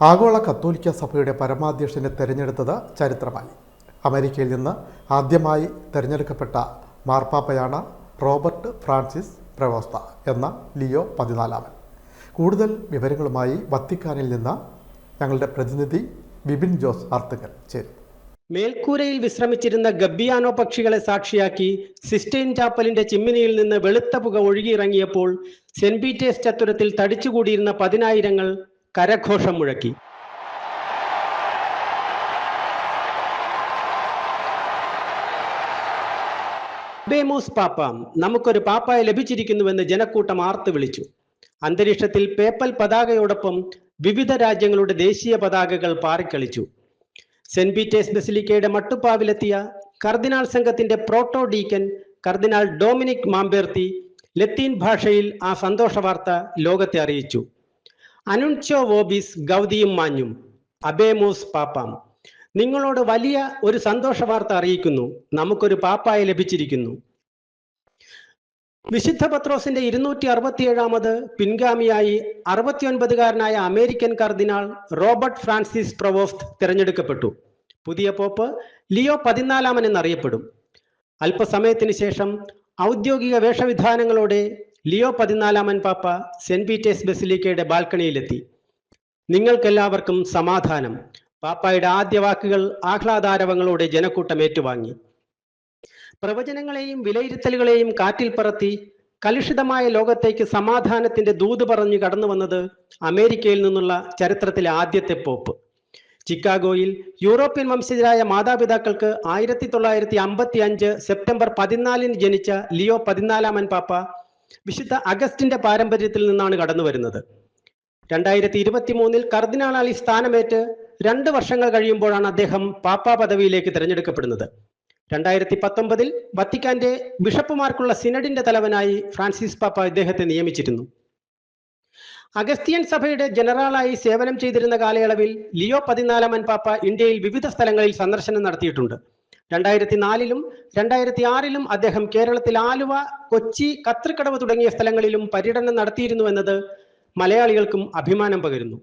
ആഗോള കത്തോലിക്ക സഭയുടെ പരമാധ്യക്ഷനെ തെരഞ്ഞെടുത്തത് ചരിത്രമായി അമേരിക്കയിൽ നിന്ന് ആദ്യമായി തെരഞ്ഞെടുക്കപ്പെട്ട മാർപ്പാപ്പയാണ് റോബർട്ട് ഫ്രാൻസിസ് പ്രവോസ്ത എന്ന ലിയോ പതിനാലാമൻ. കൂടുതൽ വിവരങ്ങളുമായി വത്തിക്കാനിൽ നിന്ന് ഞങ്ങളുടെ പ്രതിനിധി ബിബിൻ ജോസ് ആർത്തുകൽ ചേരും. മേൽക്കൂരയിൽ വിശ്രമിച്ചിരുന്ന ഗബ്ബിയാനോ പക്ഷികളെ സാക്ഷിയാക്കി സിസ്റ്റൈൻ ചാപ്പലിന്റെ ചിമ്മിനിയിൽ നിന്ന് വെളുത്ത പുക ഒഴുകിയിറങ്ങിയപ്പോൾ സെന്റ് പീറ്റേഴ്സ് ചത്തുരത്തിൽ തടിച്ചുകൂടിയിരുന്ന പതിനായിരങ്ങൾ കരഘോഷം മുഴക്കി. ബേമൂസ് പാപ്പ നമുക്കൊരു പാപ്പായെ ലഭിച്ചിരിക്കുന്നുവെന്ന് ജനക്കൂട്ടം ആർത്തു വിളിച്ചു. അന്തരീക്ഷത്തിൽ പേപ്പൽ പതാകയോടൊപ്പം വിവിധ രാജ്യങ്ങളുടെ ദേശീയ പതാകകൾ പാറിക്കളിച്ചു. സെന്റ് പീറ്റേഴ്സ് ബെസിലിക്കയുടെ മട്ടുപ്പാവിലെത്തിയ കർദിനാൾ സംഘത്തിന്റെ പ്രോട്ടോ ഡീക്കൻ കർദിനാൾ ഡൊമിനിക് മാമ്പേർത്തി ലത്തീൻ ഭാഷയിൽ ആ സന്തോഷ വാർത്ത ലോകത്തെ അറിയിച്ചു. അനുൻചോ വോബിസ് ഗൗതിയും മാഞ്ഞും. അബേമോസ് പാപ്പാം. നിങ്ങളോട് വലിയ ഒരു സന്തോഷ വാർത്ത അറിയിക്കുന്നു. നമുക്കൊരു പാപ്പായെ ലഭിച്ചിരിക്കുന്നു. വിശുദ്ധ പത്രോസിന്റെ ഇരുന്നൂറ്റി അറുപത്തിയേഴാമത് പിൻഗാമിയായി അറുപത്തിയൊൻപതുകാരനായ അമേരിക്കൻ കർദിനാൾ റോബർട്ട് ഫ്രാൻസിസ് പ്രവോസ്റ്റ് തിരഞ്ഞെടുക്കപ്പെട്ടു. പുതിയ പോപ്പ് ലിയോ പതിനാലാമൻ എന്നറിയപ്പെടും. അല്പസമയത്തിന് ശേഷം ഔദ്യോഗിക വേഷവിധാനങ്ങളോടെ ലിയോ പതിനാലാമൻ പാപ്പ സെന്റ് പീറ്റേഴ്സ് ബസിലിക്കയുടെ ബാൽക്കണിയിലെത്തി. നിങ്ങൾക്കെല്ലാവർക്കും സമാധാനം. പാപ്പായുടെ ആദ്യ വാക്കുകൾ ആഹ്ലാദാരവങ്ങളോടെ ജനക്കൂട്ടം ഏറ്റുവാങ്ങി. പ്രവചനങ്ങളെയും വിലയിരുത്തലുകളെയും കാറ്റിൽ പറത്തി കലുഷിതമായ ലോകത്തേക്ക് സമാധാനത്തിന്റെ ദൂത് പറഞ്ഞു കടന്നു വന്നത് അമേരിക്കയിൽ നിന്നുള്ള ചരിത്രത്തിലെ ആദ്യത്തെ പോപ്പ്. ചിക്കാഗോയിൽ യൂറോപ്യൻ വംശജരായ മാതാപിതാക്കൾക്ക് ആയിരത്തി തൊള്ളായിരത്തി അമ്പത്തി അഞ്ച് സെപ്റ്റംബർ പതിനാലിന് ജനിച്ച ലിയോ പതിനാലാമൻ പാപ്പ വിശുദ്ധ അഗസ്റ്റിന്റെ പാരമ്പര്യത്തിൽ നിന്നാണ് കടന്നു വരുന്നത്. രണ്ടായിരത്തി ഇരുപത്തി മൂന്നിൽ കർദിനാളായി സ്ഥാനമേറ്റ് രണ്ട് വർഷങ്ങൾ കഴിയുമ്പോഴാണ് അദ്ദേഹം പാപ്പാ പദവിയിലേക്ക് തിരഞ്ഞെടുക്കപ്പെടുന്നത്. രണ്ടായിരത്തി പത്തൊമ്പതിൽ വത്തിക്കാന്റെ ബിഷപ്പുമാർക്കുള്ള സിനഡിന്റെ തലവനായി ഫ്രാൻസിസ് പാപ്പ ഇദ്ദേഹത്തെ നിയമിച്ചിരുന്നു. അഗസ്തിയൻ സഭയുടെ ജനറലായി സേവനം ചെയ്തിരുന്ന കാലയളവിൽ ലിയോ പതിനാലാമൻ പാപ്പ ഇന്ത്യയിൽ വിവിധ സ്ഥലങ്ങളിൽ സന്ദർശനം നടത്തിയിട്ടുണ്ട്. രണ്ടായിരത്തി നാലിലും രണ്ടായിരത്തി ആറിലും അദ്ദേഹം കേരളത്തിൽ ആലുവ കൊച്ചി കത്രിക്കടവ് തുടങ്ങിയ സ്ഥലങ്ങളിലും പര്യടനം നടത്തിയിരുന്നു എന്നത് മലയാളികൾക്കും അഭിമാനം പകരുന്നു.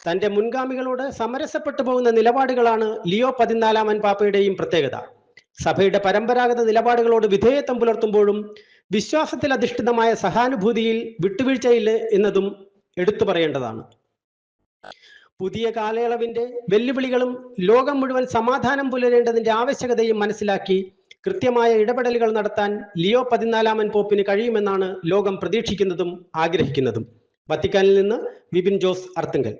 തന്റെ മുൻഗാമികളോട് സമരസപ്പെട്ടു പോകുന്ന നിലപാടുകളാണ് ലിയോ പതിനാലാമൻ പാപ്പയുടെയും പ്രത്യേകത. സഭയുടെ പരമ്പരാഗത നിലപാടുകളോട് വിധേയത്വം പുലർത്തുമ്പോഴും വിശ്വാസത്തിൽ അധിഷ്ഠിതമായ സഹാനുഭൂതിയിൽ വിട്ടുവീഴ്ചയില്ല എന്നതും എടുത്തു പറയേണ്ടതാണ്. പുതിയ കാലയളവിന്റെ വെല്ലുവിളികളും ലോകം മുഴുവൻ സമാധാനം പുലരേണ്ടതിന്റെ ആവശ്യകതയും മനസ്സിലാക്കി കൃത്യമായ ഇടപെടലുകൾ നടത്താൻ ലിയോ പതിനാലാമൻ പോപ്പിന് കഴിയുമെന്നാണ് ലോകം പ്രതീക്ഷിക്കുന്നതും ആഗ്രഹിക്കുന്നതും. വത്തിക്കാനിൽ നിന്ന് വിപിൻ ജോസ് അർത്തുങ്കൽ.